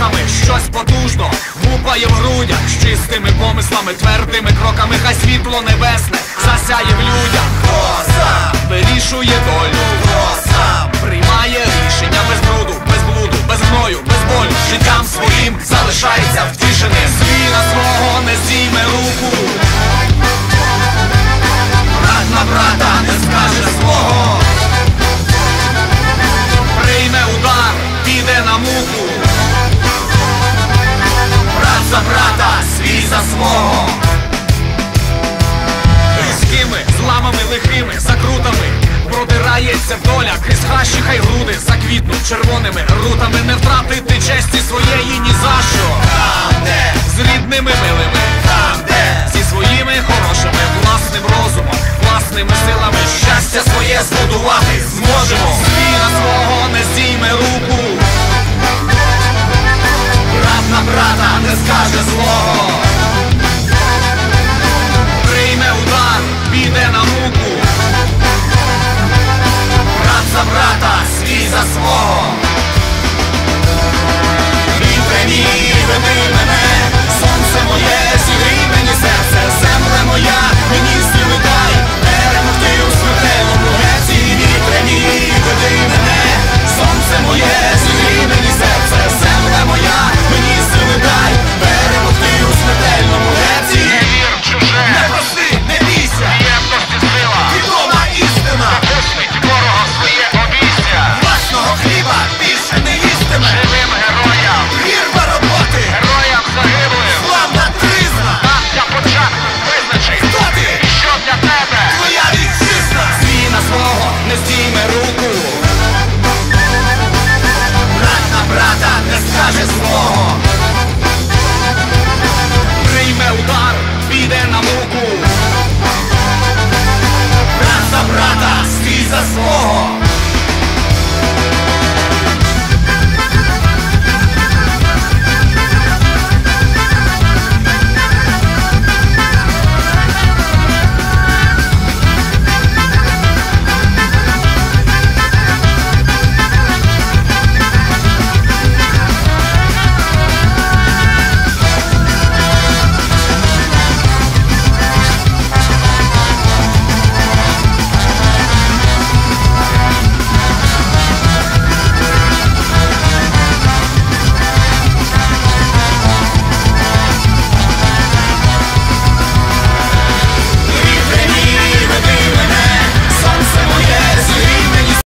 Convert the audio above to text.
кроками щось потужно гупає в грудях з чистими помислами, твердими кроками, хай світло небесне засяє в людях. Хто сам вирішує долю, хто сам приймає рішення без бруду, без блуду, без гною, без болю. Життям своїм залишається втішений. за брата, свій за свого. Різкими, зламами лихими, закрутами. Продирається доля крізь хащі, хай груди заквітнуть червоними рутами. Не втратити честі своєї ні за що. Там, де? З рідними милими, там, де? Зі своїми хорошими, власним розумом, власними силами. Щастя своє збудувати зможемо. Свій на свого не зійме руку.